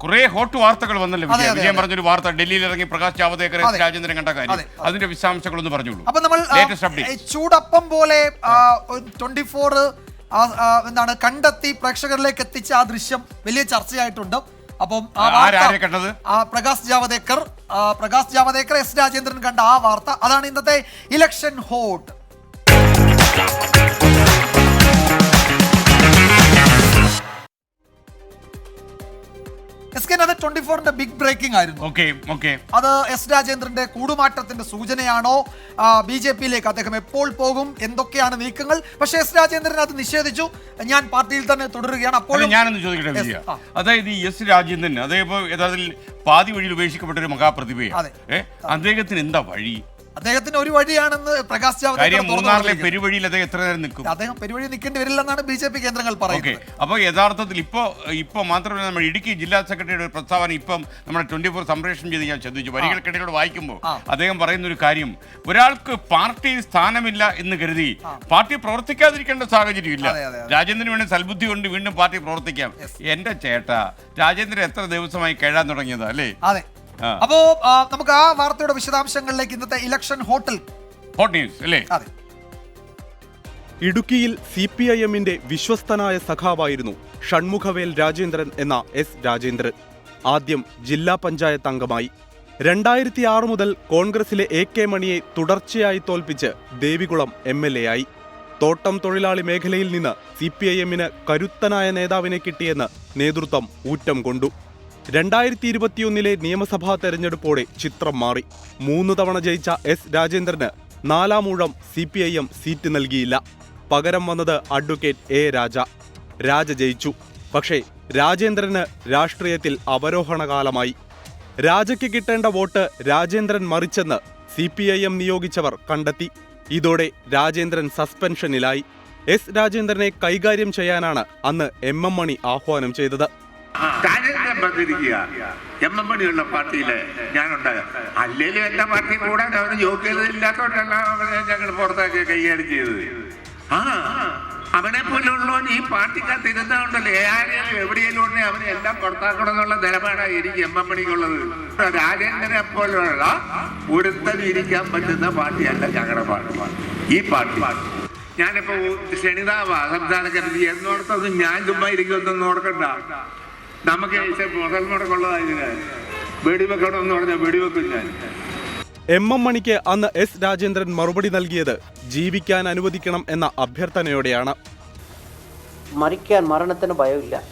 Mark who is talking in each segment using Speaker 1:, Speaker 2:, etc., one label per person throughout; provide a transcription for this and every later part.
Speaker 1: കുറെ ഹോട്ട് വാർത്തകൾ വന്നല്ലോ വിജയം?
Speaker 2: വിജയ.
Speaker 1: പറഞ്ഞൊരു വാർത്ത ഡൽഹിയിൽ ഇറങ്ങി പ്രകാശ് ജാവദേക്കർ. രാജേന്ദ്രൻ കണ്ട കാര്യം.
Speaker 2: അതെ, അതെ.
Speaker 1: അതിന്റെ വിശദാംശങ്ങളൊന്ന് പറഞ്ഞോളൂ
Speaker 2: അപ്പൊ നമ്മൾ ചൂടപ്പം പോലെ ട്വന്റി ഫോർ എന്താണ് കണ്ടെത്തി പ്രേക്ഷകരിലേക്ക് എത്തിച്ച ആ ദൃശ്യം വലിയ ചർച്ചയായിട്ടുണ്ട്. അപ്പം
Speaker 1: കണ്ടത്?
Speaker 2: ആ, പ്രകാശ് ജാവദേക്കർ പ്രകാശ് ജാവദേക്കർ എസ് രാജേന്ദ്രൻ കണ്ട ആ വാർത്ത. അതാണ് ഇന്നത്തെ ഇലക്ഷൻ ഹോട്ട് ട്വന്റി ഫോറിന്റെ ബിഗ് ബ്രേക്കിംഗ് ആയിരുന്നു.
Speaker 1: ഓക്കെ ഓക്കെ
Speaker 2: അത് എസ് രാജേന്ദ്രന്റെ കൂടുമാറ്റത്തിന്റെ സൂചനയാണോ? ബി ജെ പിയിലേക്ക് അദ്ദേഹം എപ്പോൾ പോകും? എന്തൊക്കെയാണ് നീക്കങ്ങൾ? പക്ഷേ എസ് രാജേന്ദ്രൻ അത് നിഷേധിച്ചു. ഞാൻ പാർട്ടിയിൽ തന്നെ തുടരുകയാണ്.
Speaker 1: അല്ല
Speaker 2: അപ്പോഴും
Speaker 1: ഞാനൊന്ന് ചോദിക്കട്ടെ
Speaker 2: Yes,
Speaker 1: വിജയ
Speaker 2: ആ.
Speaker 1: അതായത് ഈ എസ് രാജേന്ദ്രൻ അതേപോലെ യഥാർത്ഥത്തിൽ പാതി വഴിയിൽ ഉപേക്ഷിക്കപ്പെട്ട ഒരു മഹാപ്രതിഭയാണ്.
Speaker 2: അതെ.
Speaker 1: ഏ? അദ്ദേഹത്തിന് എന്താ വഴി?
Speaker 2: ഒരു വഴിയാണെന്ന് പ്രകാശ് ജാവദേക്കർ
Speaker 1: കാര്യം
Speaker 2: തുറന്നു
Speaker 1: മൂന്നാറിലെ
Speaker 2: പറഞ്ഞിരിക്കുന്നു.
Speaker 1: പെരുവഴിയിൽ അദ്ദേഹം എത്ര നേരം നിൽക്കും?
Speaker 2: അദ്ദേഹം പെരുവഴി നിൽക്കേണ്ടി വരില്ലെന്നാണ് ബി ജെ പി കേന്ദ്രങ്ങൾ
Speaker 1: ഓക്കെ.
Speaker 2: പറയുന്നത്
Speaker 1: അപ്പോൾ യഥാർത്ഥത്തിൽ ഇപ്പോൾ ഇപ്പോൾ മാത്രമല്ല നമ്മൾ ഇടുക്കി ജില്ലാ സെക്രട്ടറിയുടെ ഒരു പ്രസ്താവന ഇപ്പം നമ്മുടെ ട്വന്റി ഫോർ സംപ്രേഷണം ചെയ്ത് ഞാൻ ശ്രദ്ധിച്ചു. വരികൾക്കിടയിലൂടെ വായിക്കുമ്പോൾ
Speaker 2: ആ.
Speaker 1: അദ്ദേഹം പറയുന്ന ഒരു കാര്യം ഒരാൾക്ക് പാർട്ടി സ്ഥാനമില്ല എന്ന് കരുതി പാർട്ടി പ്രവർത്തിക്കാതിരിക്കേണ്ട സാഹചര്യം
Speaker 2: ഇല്ല. അതെ, അതെ.
Speaker 1: രാജേന്ദ്രൻ വേണ്ടി സൽബുദ്ധി കൊണ്ട് വീണ്ടും പാർട്ടി പ്രവർത്തിക്കാം. എന്റെ ചേട്ടാ രാജേന്ദ്രൻ എത്ര ദിവസമായി കേഴാൻ തുടങ്ങിയതാ അല്ലേ?
Speaker 2: അതെ. അപ്പോ നമുക്ക് ആ വാർത്തയുടെ വിശദാംശങ്ങളിലേക്ക് ഇന്നത്തെ ഇലക്ഷൻ ഹോട്ടൽ.
Speaker 1: ഹോട്ട് ന്യൂസ് അല്ലേ?
Speaker 2: അതെ.
Speaker 3: ഇടുക്കിയിൽ സി പി ഐ എമ്മിന്റെ വിശ്വസ്തനായ സഖാവായിരുന്നു ഷൺമുഖവേൽ രാജേന്ദ്രൻ എന്ന എസ് രാജേന്ദ്രൻ. ആദ്യം ജില്ലാ പഞ്ചായത്ത് അംഗമായി. രണ്ടായിരത്തി ആറ് മുതൽ കോൺഗ്രസിലെ എ കെ മണിയെ തുടർച്ചയായി തോൽപ്പിച്ച് ദേവികുളം എം എൽ എ ആയി. തോട്ടം തൊഴിലാളി മേഖലയിൽ നിന്ന് സി പി ഐ എമ്മിന് കരുത്തനായ നേതാവിനെ കിട്ടിയെന്ന് നേതൃത്വം ഊറ്റം കൊണ്ടു. രണ്ടായിരത്തി ഇരുപത്തിയൊന്നിലെ നിയമസഭാ തെരഞ്ഞെടുപ്പോടെ ചിത്രം മാറി. മൂന്ന് തവണ ജയിച്ച എസ് രാജേന്ദ്രന് നാലാമൂഴം C P I M seat നൽകിയില്ല. പകരം വന്നത് അഡ്വക്കേറ്റ് എ രാജ. രാജ ജയിച്ചു. പക്ഷേ രാജേന്ദ്രന് രാഷ്ട്രീയത്തിൽ അവരോഹണകാലമായി. രാജയ്ക്ക് കിട്ടേണ്ട വോട്ട് രാജേന്ദ്രൻ മറിച്ചെന്ന് സി പി ഐ എം നിയോഗിച്ചവർ കണ്ടെത്തി. ഇതോടെ രാജേന്ദ്രൻ സസ്പെൻഷനിലായി. എസ് രാജേന്ദ്രനെ കൈകാര്യം ചെയ്യാനാണ് അന്ന് എം എം മണി ആഹ്വാനം ചെയ്തത്.
Speaker 4: വന്നിരിക്കുക എം എം മണിയുള്ള പാർട്ടിയിൽ ഞാനുണ്ടാകാം അല്ലേലും എന്റെ പാർട്ടി കൂടാൻ അവന് യോഗ്യത ഇല്ലാത്തോണ്ടല്ല അവനെ ഞങ്ങൾ പുറത്താക്കി കൈകാര്യം ചെയ്തത്. ആ അവനെ പോലുള്ളവൻ ഈ പാർട്ടിക്കകത്ത് ഇരുന്നതുകൊണ്ടല്ലേ ആരെയും എവിടെയെങ്കിലും ഉണ്ടെങ്കിൽ അവനെ എല്ലാം പുറത്താക്കണം എന്നുള്ള നിലപാടാണ് എനിക്ക് എം എം മണിക്കുള്ളത്. രാജേന്ദ്രനെ പോലുള്ള ഒരുത്തൻ ഇരിക്കാൻ പറ്റുന്ന പാർട്ടിയല്ല ഞങ്ങളുടെ പാർട്ടി. ഈ പാർട്ടി. ഞാനിപ്പോ ക്ഷണിതാവാ സംസ്ഥാന കരുതി. എന്നോടത്തൊന്നും ഞാൻ ചുമ്മാ ഇരിക്കുമെന്നൊന്നും ഓർക്കണ്ട. നമുക്ക് മുതൽ പറഞ്ഞാൽ വെടിവെക്കും ഞാൻ
Speaker 3: എം എം മണിക്ക് അന്ന് എസ് രാജേന്ദ്രൻ മറുപടി നൽകിയത് ജീവിക്കാൻ അനുവദിക്കണം എന്ന അഭ്യർത്ഥനയോടെയാണ്.
Speaker 5: മരിക്കാൻ മരണത്തിന് ഭയമില്ല.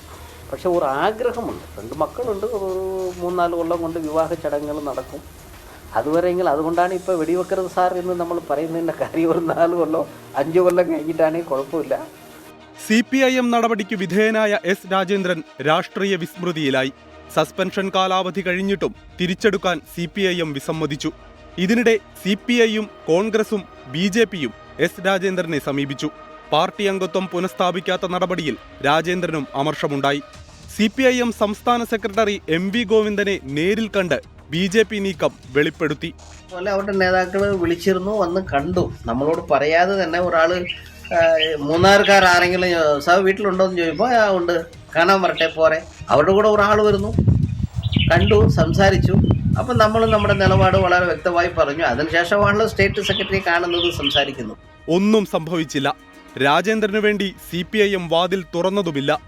Speaker 5: പക്ഷെ ഒരു ആഗ്രഹമുണ്ട്. രണ്ട് മക്കളുണ്ട്. ഒരു മൂന്നാൽ കൊല്ലം കൊണ്ട് വിവാഹ ചടങ്ങുകൾ നടക്കും. അതുവരെയെങ്കിൽ അതുകൊണ്ടാണ് ഇപ്പോൾ വെടിവെക്കരുത് സാർ എന്ന് നമ്മൾ പറയുന്നതിന്റെ കാര്യം ഒരു നാല് കൊല്ലം അഞ്ച് കൊല്ലം കഴിഞ്ഞിട്ടാണെങ്കിൽ കുഴപ്പമില്ല.
Speaker 3: സി പി ഐ എം നടപടിക്ക് വിധേയനായ എസ് രാജേന്ദ്രൻ രാഷ്ട്രീയ വിസ്മൃതിയിലായി. സസ്പെൻഷൻ കാലാവധി കഴിഞ്ഞിട്ടും തിരിച്ചെടുക്കാൻ സി പി ഐ എം വിസമ്മതിച്ചു. ഇതിനിടെ സി പി ഐയും കോൺഗ്രസും ബി ജെ പിയും എസ് രാജേന്ദ്രനെ സമീപിച്ചു. പാർട്ടി അംഗത്വം പുനഃസ്ഥാപിക്കാത്ത നടപടിയിൽ രാജേന്ദ്രനും അമർഷമുണ്ടായി. സി പി ഐ എം സംസ്ഥാന സെക്രട്ടറി എം വി ഗോവിന്ദനെ നേരിൽ കണ്ട് ബി ജെ പി നീക്കം വെളിപ്പെടുത്തി.
Speaker 5: അവരുടെ നേതാക്കൾ വിളിച്ചിരുന്നു വന്ന് കണ്ടു. നമ്മളോട് പറയാതെ തന്നെ ഒരാൾ മൂന്നാറുകാർ ആരെങ്കിലും സാർ വീട്ടിലുണ്ടോ എന്ന് ആ ഉണ്ട്. കാണാൻ വരട്ടെ പോരെ. അവരുടെ കൂടെ ഒരാൾ വരുന്നു. കണ്ടു സംസാരിച്ചു. അപ്പം നമ്മൾ നമ്മുടെ നിലപാട് വളരെ വ്യക്തമായി പറഞ്ഞു. അതിനുശേഷമാണല്ലോ സ്റ്റേറ്റ് സെക്രട്ടറി കാണുന്നത് സംസാരിക്കുന്നു
Speaker 3: ഒന്നും സംഭവിച്ചില്ല. രാജേന്ദ്രനു വേണ്ടി സി പി ഐ എം വാതിൽ തുറന്നതുമില്ല.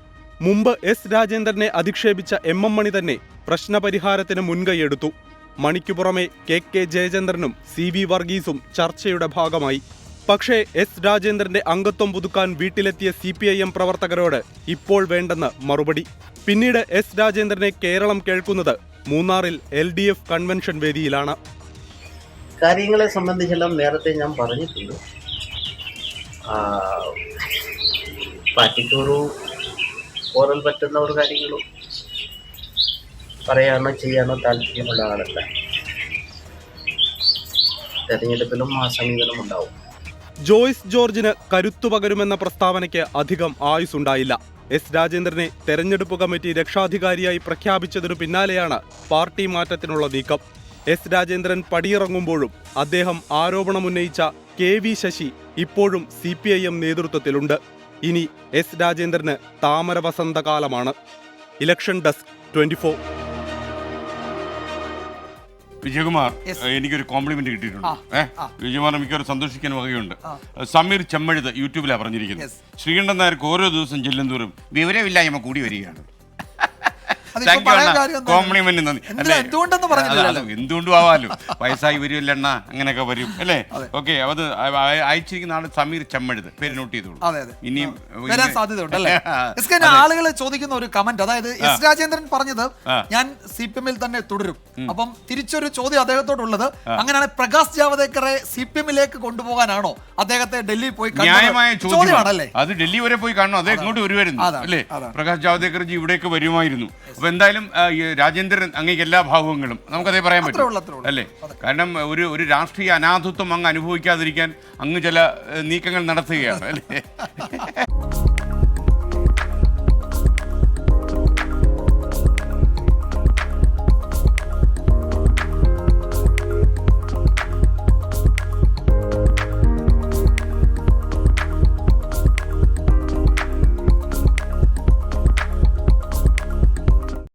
Speaker 3: മുമ്പ് എസ് രാജേന്ദ്രനെ അധിക്ഷേപിച്ച എം എം മണി തന്നെ പ്രശ്നപരിഹാരത്തിന് മുൻകൈയെടുത്തു മണിക്കു പുറമെ കെ കെ ജയചന്ദ്രനും സി വി വർഗീസും ചർച്ചയുടെ ഭാഗമായി. പക്ഷേ എസ് രാജേന്ദ്രന്റെ അംഗത്വം പുതുക്കാൻ വീട്ടിലെത്തിയ സി പി ഐ എം പ്രവർത്തകരോട് ഇപ്പോൾ വേണ്ടെന്ന് മറുപടി. പിന്നീട് എസ് രാജേന്ദ്രനെ കേരളം കേൾക്കുന്നത് മൂന്നാറിൽ എൽ ഡി എഫ് കൺവെൻഷൻ വേദിയിലാണ്.
Speaker 5: കാര്യങ്ങളെ സംബന്ധിച്ചെല്ലാം നേരത്തെ ഞാൻ പറഞ്ഞിട്ടുണ്ട്. പാർട്ടിക്കൊരു ഓരൽ പറ്റുന്ന ഒരു കാര്യങ്ങളും പറയാനോ ചെയ്യാനോ താല്പര്യമുള്ള ആളല്ല. തെരഞ്ഞെടുപ്പിലും ആ സമീപനം ഉണ്ടാവും
Speaker 3: ജോയ്സ് ജോർജിന് കരുത്തു പകരുമെന്ന പ്രസ്താവനയ്ക്ക് അധികം ആയുസുണ്ടായില്ല. എസ് രാജേന്ദ്രനെ തെരഞ്ഞെടുപ്പ് കമ്മിറ്റി രക്ഷാധികാരിയായി പ്രഖ്യാപിച്ചതിനു പിന്നാലെയാണ് പാർട്ടി മാറ്റത്തിനുള്ള നീക്കം. എസ് രാജേന്ദ്രൻ പടിയിറങ്ങുമ്പോഴും അദ്ദേഹം ആരോപണമുന്നയിച്ച കെ വി ശശി ഇപ്പോഴും സി പി ഐ എം നേതൃത്വത്തിലുണ്ട്. ഇനി എസ് രാജേന്ദ്രന് താമര വസന്തകാലമാണ് ഇലക്ഷൻ ഡെസ്ക് ട്വന്റി
Speaker 1: വിജയകുമാർ എനിക്കൊരു കോംപ്ലിമെന്റ് കിട്ടിയിട്ടുണ്ട്. ഏഹ്. വിജയകുമാർ മിക്കവാറും സന്തോഷിക്കാൻ വകയുണ്ട്. സമീർ ചെമ്മഴുത് യൂട്യൂബിലാണ് പറഞ്ഞിരിക്കുന്നത്. ശ്രീകണ്ഠൻ നായർക്ക് ഓരോ ദിവസം ചെല്ലുന്തോറും വിവരമില്ലായ്മ കൂടി വരികയാണ്. കോംപ്ലിമെന്റ് നന്ദി.
Speaker 2: എന്തുകൊണ്ടെന്ന് പറഞ്ഞില്ലല്ലോ.
Speaker 1: എന്തുകൊണ്ടും ആവാലോ വയസ്സായി വരുമല്ല എണ്ണ അങ്ങനെയൊക്കെ വരും അല്ലേ? ഓക്കെ അത് അയച്ചിരിക്കുന്ന ആൾ സമീർ ചെമ്മഴുത്. പേര് നോട്ട് ചെയ്തോളൂ. ഇനിയും
Speaker 2: വരാൻ സാധ്യതയുണ്ട് അല്ലേ ആളുകൾ ചോദിക്കുന്ന ഒരു കമന്റ് അതായത് എസ് രാജേന്ദ്രൻ പറഞ്ഞത് ഞാൻ സി പി എമ്മിൽ തന്നെ തുടരും. അപ്പം തിരിച്ചൊരു ചോദ്യം അദ്ദേഹത്തോടുള്ളത് അങ്ങനെയാണ് പ്രകാശ് ജാവദേക്കറെ സി പി എമ്മിലേക്ക് കൊണ്ടുപോകാനാണോ അദ്ദേഹത്തെ ഡൽഹി പോയി?
Speaker 1: ന്യായമായ ചോദ്യമാണല്ലേ? അത് ഡൽഹി വരെ പോയി കാണണം. അദ്ദേഹം ഇങ്ങോട്ട് വരുമായിരുന്നു അല്ലേ?
Speaker 2: പ്രകാശ്
Speaker 1: പ്രകാശ് ജാവദേക്കർജി ഇവിടേക്ക് വരുമായിരുന്നു. അപ്പൊ എന്തായാലും രാജേന്ദ്രൻ അങ്ങേക്ക് എല്ലാ ഭാവങ്ങളും നമുക്കതേ പറയാൻ പറ്റും. അല്ലേ? കാരണം ഒരു ഒരു രാഷ്ട്രീയ അനാഥത്വം അങ്ങ് അനുഭവിക്കാതിരിക്കാൻ അങ്ങ് ചില നീക്കങ്ങൾ നടത്തുകയാണ് അല്ലേ?